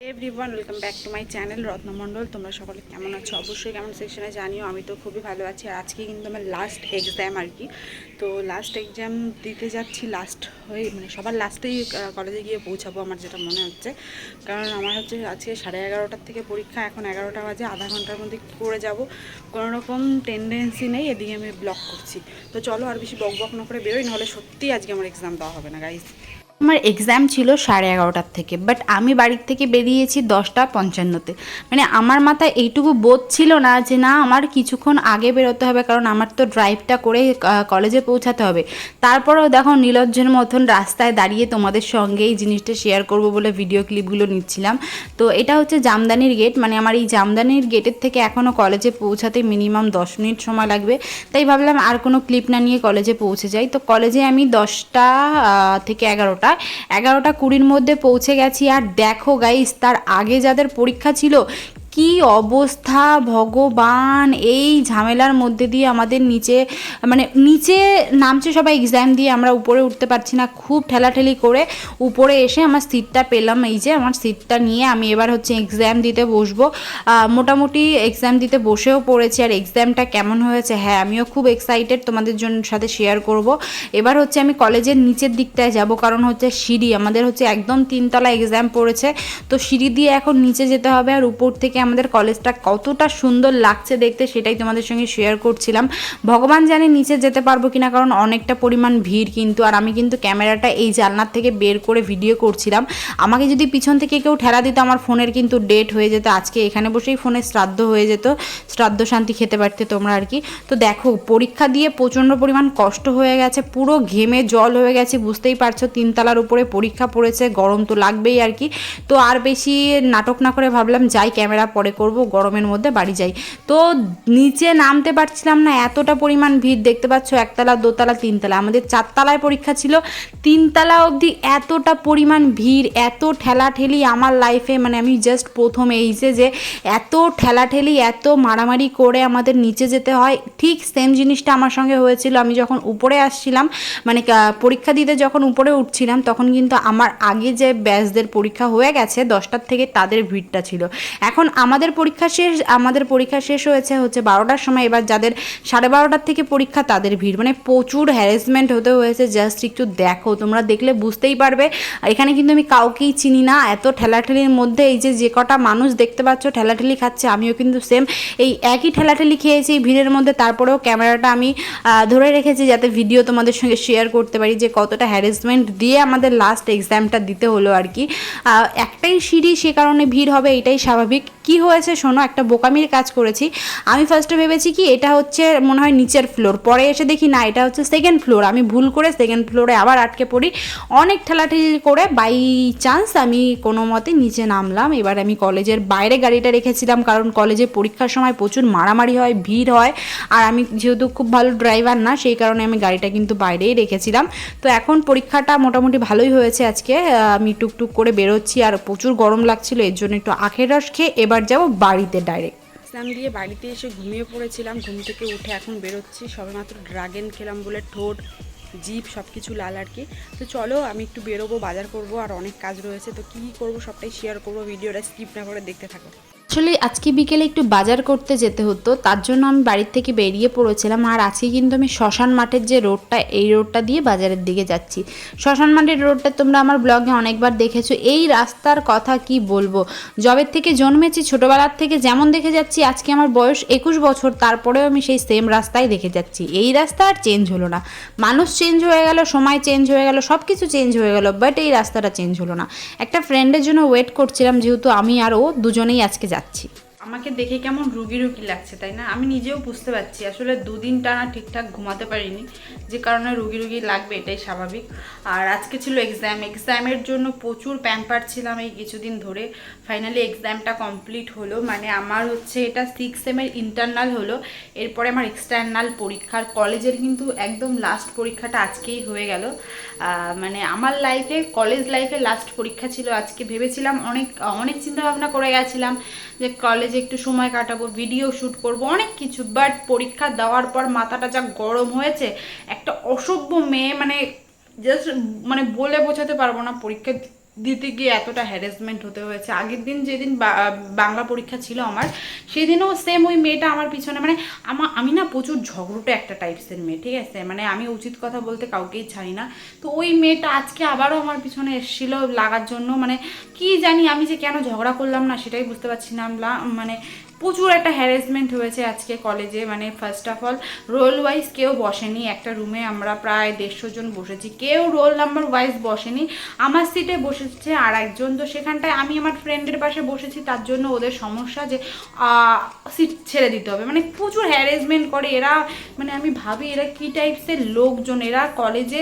Everyone welcome back to my channel Ratna Mondal তোমরা সকলে কেমন আছো? অবশ্যই কেমন সেকশনে জানিও, আমি তো খুবই ভালো আছি। আর আজকে কিন্তু আমার লাস্ট এক্সাম আর কি। তো লাস্ট এক্সাম দিতে যাচ্ছি লাস্ট হয়ে মানে সবার লাস্টেই কলেজে গিয়ে পৌঁছাবো আমার যেটা মনে হচ্ছে। কারণ আমার হচ্ছে আজকে সাড়ে এগারোটার থেকে পরীক্ষা, এখন এগারোটা বাজে, আধা ঘণ্টার মধ্যে কী করে যাব? কোনো রকম টেন্ডেন্সি নেই, এদিকে আমি ব্লক করছি। তো চলো আর বেশি বক বক না করে বেরোই, নাহলে সত্যিই আজকে আমার এক্সাম দেওয়া হবে না গাইজ আমার এক্সাম ছিল সাড়ে এগারোটার থেকে বাট আমি বাড়ির থেকে বেরিয়েছি দশটা পঞ্চান্নতে। মানে আমার মাথায় এইটুকু বোধ ছিল না যে না, আমার কিছুক্ষণ আগে বেরোতে হবে, কারণ আমার তো ড্রাইভটা করে কলেজে পৌঁছাতে হবে। তারপরেও দেখো নীলজ্জের মতন রাস্তায় দাঁড়িয়ে তোমাদের সঙ্গে এই জিনিসটা শেয়ার করব বলে ভিডিও ক্লিপগুলো নিচ্ছিলাম। তো এটা হচ্ছে জামদানির গেট মানে আমার এই জামদানির গেটের থেকে এখনও কলেজে পৌঁছাতে মিনিমাম দশ মিনিট সময় লাগবে। তাই ভাবলাম আর কোনো ক্লিপ না নিয়ে কলেজে পৌঁছে যাই। তো কলেজে আমি দশটা থেকে এগারোটা এগারোটা কুড়ির মধ্যে পৌঁছে গেছি। আর দেখো গাইস তার আগে যাদের পরীক্ষা ছিল কি অবস্থা ভগবান? এই ঝামেলার মধ্যে দিয়ে আমাদের নিচে মানে নিচে নামছে সবাই এক্সাম দিয়ে, আমরা উপরে উঠতে পারছি না। খুব ঠেলাঠেলি করে উপরে এসে আমার সিটটা পেলাম। এই যে আমার সিটটা নিয়ে আমি এবার হচ্ছে এক্সাম দিতে বসবো। মোটামুটি এক্সাম দিতে বসেও পড়েছি। আর এক্সামটা কেমন হয়েছে? হ্যাঁ আমিও খুব এক্সাইটেড তোমাদের জন্য সাথে শেয়ার করব। এবার হচ্ছে আমি কলেজের নিচের দিকটায় যাব। কারণ হচ্ছে সিঁড়ি, আমাদের হচ্ছে একদম তিনতলা এক্সাম পড়েছে। তো সিঁড়ি দিয়ে এখন নিচে যেতে হবে আর উপর থেকে আমাদের কলেজটা কতটা সুন্দর লাগছে দেখতে সেটাই তোমাদের সঙ্গে শেয়ার করছিলাম। ভগবান জানে নিচে যেতে পারব কিনা, কারণ অনেকটা পরিমাণ ভিড় কিন্তু, আর আমি কিন্তু ক্যামেরাটা এই জানলার থেকে বের করে ভিডিও করছিলাম। আমাকে যদি পিছন থেকে কেউ ঠেলা দিত, আমার ফোনের কিন্তু ডেট হয়ে যেত। আজকে এখানে বসেই ফোনে শ্রাদ্ধ হয়ে যেত, শ্রাদ্ধ শান্তি খেতে পারতে তোমরা আর কি। তো দেখো, পরীক্ষা দিয়ে প্রচণ্ড পরিমাণ কষ্ট হয়ে গেছে, পুরো ঘেমে জল হয়ে গেছে, বুঝতেই পারছ, তিনতলার উপরে পরীক্ষা পড়েছে, গরম তো লাগবেই আর কি। তো আর বেশি নাটক না করে ভাবলাম, যাই ক্যামেরা পরে করব, গরমের মধ্যে বাড়ি যাই। তো নিচে নামতে পারছিলাম না, এতটা পরিমাণ ভিড় দেখতে পাচ্ছ, একতলা, দোতলা, তিনতলা। আমাদের চারতলায় পরীক্ষা ছিল, তিনতলা অবধি এতটা পরিমাণ ভিড়, এত ঠেলাঠেলি আমার লাইফে মানে আমি জাস্ট প্রথম এইসে যে এত ঠেলাঠেলি, এত মারামারি করে আমাদের নিচে যেতে হয়। ঠিক সেম জিনিসটা আমার সঙ্গে হয়েছিল, আমি যখন উপরে আসছিলাম মানে পরীক্ষা দিতে যখন উপরে উঠছিলাম, তখন কিন্তু আমার আগে যে ব্যাচদের পরীক্ষা হয়ে গেছে, দশটার থেকে তাদের ভিড়টা ছিল। এখন আমাদের পরীক্ষা শেষ, আমাদের পরীক্ষা শেষ হয়েছে হচ্ছে বারোটার সময়। এবার যাদের সাড়ে বারোটার থেকে পরীক্ষা, তাদের ভিড়। মানে প্রচুর হ্যারাসমেন্ট হতে হয়েছে। জাস্ট একটু দেখো, তোমরা দেখলে বুঝতেই পারবে। এখানে কিন্তু আমি কাউকেই চিনি না। এত ঠেলাঠেলির মধ্যে এই যে যে কটা মানুষ দেখতে পাচ্ছ, ঠেলাঠেলি খাচ্ছে, আমিও কিন্তু সেম এই একই ঠেলাঠেলি খেয়েছি এই ভিড়ের মধ্যে। তারপরেও ক্যামেরাটা আমি ধরে রেখেছি যাতে ভিডিও তোমাদের সঙ্গে শেয়ার করতে পারি যে, কতটা হ্যারাসমেন্ট দিয়ে আমাদের লাস্ট এক্সামটা দিতে হলো আর কি। একটাই সিঁড়ি, সে কারণে ভিড় হবে, এটাই স্বাভাবিক। কি হয়েছে শোনো, একটা বোকামির কাজ করেছি। আমি ফার্স্টে ভেবেছি কি, এটা হচ্ছে মনে হয় নিচের ফ্লোর পরে এসে দেখি, না, এটা হচ্ছে সেকেন্ড ফ্লোর আমি ভুল করে সেকেন্ড ফ্লোরে আবার আটকে পড়ি। অনেক ঠেলাঠেলি করে বাই চান্স আমি কোনো মতে নিচে নামলাম। এবার আমি কলেজের বাইরে গাড়িটা রেখেছিলাম, কারণ কলেজে পরীক্ষার সময় প্রচুর মারামারি হয়, ভিড় হয়। আর আমি যেহেতু খুব ভালো ড্রাইভার না, সেই কারণে আমি গাড়িটা কিন্তু বাইরেই রেখেছিলাম। তো এখন পরীক্ষাটা মোটামুটি ভালোই হয়েছে আজকে। আমি টুকটুক করে বেরোচ্ছি, আর প্রচুর গরম লাগছিল, এর জন্য একটু আখের রস খেয়ে এবার যাব বাড়িতে ডাইরেক্ট ইসলাম দিয়ে বাড়িতে এসে ঘুমিয়ে পড়েছিলাম, ঘুম থেকে উঠে এখন বেরোচ্ছি, সবেমাত্র ড্রাগেন খেলাম বলে ঠোঁট জিপ সব কিছু লাল আর কি। তো চলো, আমি একটু বেরোবো, বাজার করব, আর অনেক কাজ রয়েছে, তো কী করব সবটাই শেয়ার করব, ভিডিওটা স্কিপ না করে দেখতে থাকো। আসলে আজকে বিকেলে একটু বাজার করতে যেতে হতো, তার জন্য আমি বাড়ির থেকে বেরিয়ে পড়েছিলাম। আর আজকে কিন্তু আমি শ্মশান মাঠের যে রোডটা, এই রোডটা দিয়ে বাজারের দিকে যাচ্ছি। শ্মশান মাঠের রোডটা তোমরা আমার ব্লগে অনেকবার দেখেছ। এই রাস্তার কথা কি বলব? জবের থেকে জন্মেছি, ছোটোবেলার থেকে যেমন দেখে যাচ্ছি, আজকে আমার বয়স একুশ বছর, তারপরেও আমি সেই সেম রাস্তায় দেখে যাচ্ছি। এই রাস্তা আর চেঞ্জ হলো না। মানুষ চেঞ্জ হয়ে গেল, সময় চেঞ্জ হয়ে গেল সব কিছু চেঞ্জ হয়ে গেল বাট এই রাস্তাটা চেঞ্জ হলো না। একটা ফ্রেন্ডের জন্য ওয়েট করছিলাম, যেহেতু আমি আর ও দুজনেই আজকে যাচ্ছি। 感。আমাকে দেখে কেমন রুগী রুগী লাগছে, তাই না? আমি নিজেও বুঝতে পারছি। আসলে দুদিন টানা ঠিকঠাক ঘুমাতে পারিনি। যে কারণে রুগী রুগী লাগবে, এটাই স্বাভাবিক। আর আজকে ছিল এক্সাম এক্সামের জন্য প্রচুর প্যাম্পার ছিলাম এই কিছুদিন ধরে। ফাইনালি এক্সামটা কমপ্লিট হলো। মানে আমার হচ্ছে এটা সিক্স সেমের ইন্টারনাল হলো। এরপরে আমার এক্সটার্নাল পরীক্ষার কলেজের কিন্তু একদম লাস্ট পরীক্ষাটা আজকেই হয়ে গেল। মানে আমার লাইফে কলেজ লাইফে লাস্ট পরীক্ষা ছিল। আজকে ভেবেছিলাম অনেক অনেক চিন্তা ভাবনা করে গেছিলাম যে কলেজে একটু সময় কাটাবো ভিডিও শ্যুট করব, অনেক কিছু। বাট পরীক্ষা দেওয়ার পর মাথাটা যা গরম হয়েছে, একটা অসভ্য মেয়ে মানে জাস্ট মানে বলে বোঝাতে পারব না পরীক্ষা দিতে গিয়ে এতটা হ্যারাসমেন্ট হতে হয়েছে। আগের দিন যেদিন বাংলা পরীক্ষা ছিল আমার, সেদিনও সেম ওই মেয়েটা আমার পিছনে মানে আমার আমি না প্রচুর ঝগড়টে একটা টাইপসের মেয়ে, ঠিক আছে? মানে আমি উচিত কথা বলতে কাউকেই ছাড়ি না। তো ওই মেয়েটা আজকে আবারও আমার পিছনে এসেছিল লাগার জন্য মানে কি জানি আমি যে কেন ঝগড়া করলাম না সেটাই বুঝতে পারছি না মানে প্রচুর একটা হ্যারাসমেন্ট হয়েছে আজকে কলেজে মানে first of all roll wise কেউ বসেনি। একটা রুমে আমরা প্রায় দেড়শো জন বসেছি। কেউ রোল নাম্বার ওয়াইজ বসেনি। আমার সিটে বসেছে আর একজন তো সেখানটায় আমি আমার ফ্রেন্ডের পাশে বসেছি। তার জন্য ওদের সমস্যা যে সিট ছেড়ে দিতে হবে। মানে প্রচুর হ্যারাসমেন্ট করে। এরা মানে আমি ভাবি, এরা কী টাইপসের লোকজন? এরা কলেজে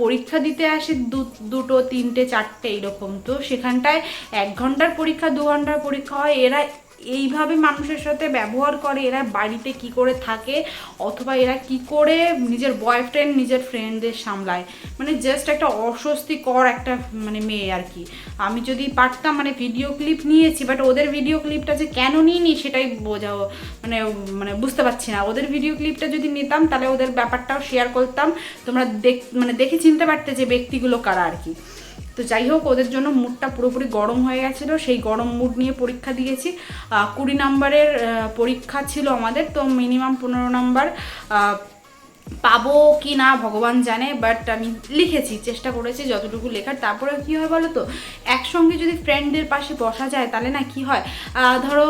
পরীক্ষা দিতে আসে দুটো, তিনটে, চারটে এরকম তো সেখানটায় এক ঘণ্টার পরীক্ষা, দু ঘণ্টার পরীক্ষা হয়। এরা এইভাবে মানুষের সাথে ব্যবহার করে এরা বাড়িতে কি করে থাকে অথবা এরা কি করে নিজের বয়ফ্রেন্ড নিজের ফ্রেন্ডদের সামলায়। মানে জাস্ট একটা অস্বস্তিকর একটা মানে মেয়ে আর কি। আমি যদি পারতাম মানে ভিডিও ক্লিপ নিয়েছি বাট ওদের ভিডিও ক্লিপটা যে কেন নিইনি সেটাই বোঝাও মানে মানে বুঝতে পারছি না। ওদের ভিডিও ক্লিপটা যদি নিতাম, তাহলে ওদের ব্যাপারটাও শেয়ার করতাম। তোমরা দেখ মানে দেখে চিনতে পারতে যে ব্যক্তিগুলো কারা আর কি। তো যাই হোক, ওদের জন্য মুডটা পুরোপুরি গরম হয়ে গেছিল। সেই গরম মুড নিয়ে পরীক্ষা দিয়েছি। কুড়ি নাম্বারের পরীক্ষা ছিল আমাদের, তো মিনিমাম পনেরো নাম্বার পাবো কি না ভগবান জানে বাট আমি লিখেছি, চেষ্টা করেছি যতটুকু লেখার। তারপরে কি হয় বলো তো? একসঙ্গে যদি ফ্রেন্ডদের পাশে বসা যায়, তাহলে না কি হয়? ধরো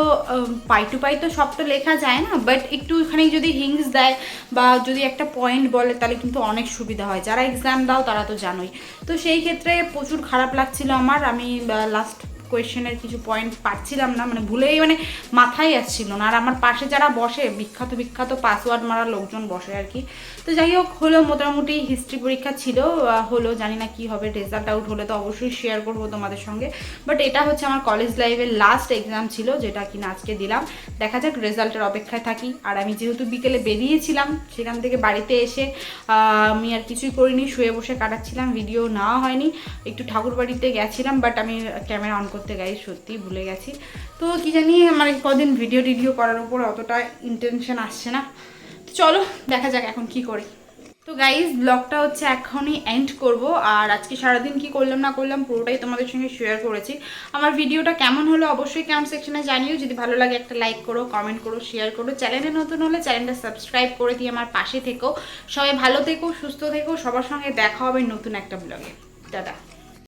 পাই টু পাই তো সব তো লেখা যায় না বাট একটুখানি যদি হিংস দেয় বা যদি একটা পয়েন্ট বলে, তাহলে কিন্তু অনেক সুবিধা হয়। যারা এক্সাম দাও, তারা তো জানোই। তো সেই ক্ষেত্রে প্রচুর খারাপ লাগছিল আমার। আমি লাস্ট কোয়েশ্চেনের কিছু পয়েন্ট পাচ্ছিলাম না মানে ভুলেই মানে মাথায় আসছিল না। আর আমার পাশে যারা বসে, বিখ্যাত বিখ্যাত পাসওয়ার্ড মারা লোকজন বসে আর কি। তো যাই হোক, হলো মোটামুটি হিস্ট্রি পরীক্ষা ছিল হলো জানি না কি হবে রেজাল্ট আউট হলে তো অবশ্যই শেয়ার করব তোমাদের সঙ্গে। বাট এটা হচ্ছে আমার কলেজ লাইফের লাস্ট এক্সাম ছিল, যেটা কিনা আজকে দিলাম। দেখা যাক রেজাল্টের অপেক্ষায় থাকি। আর আমি যেহেতু বিকেলে বেরিয়েছিলাম, সেখান থেকে বাড়িতে এসে আমি আর কিছুই করিনি, শুয়ে বসে কাটাচ্ছিলাম ভিডিও নেওয়া হয়নি। একটু ঠাকুর বাড়িতে গেছিলাম বাট আমি ক্যামেরা অন করতে গাই সত্যি ভুলে গেছি। তো কি জানি আমার এই কদিন ভিডিও টিডিও করার উপর অতটা ইন্টেনশন আসছে না। তো চলো, দেখা যাক এখন কি করি। তো গাইজ ব্লগটা হচ্ছে এখনই এন্ড করব। আর আজকে সারাদিন কি করলাম, না করলাম, পুরোটাই তোমাদের সঙ্গে শেয়ার করেছি। আমার ভিডিওটা কেমন হলো অবশ্যই কমেন্ট সেকশনে জানিও। যদি ভালো লাগে একটা লাইক করো কমেন্ট করো শেয়ার করো। চ্যানেলে নতুন হলে চ্যানেলটা সাবস্ক্রাইব করে দিয়ে আমার পাশে থেকো। সবাই ভালো থেকো, সুস্থ থেকো। সবার সঙ্গে দেখা হবে নতুন একটা ব্লগে দাদা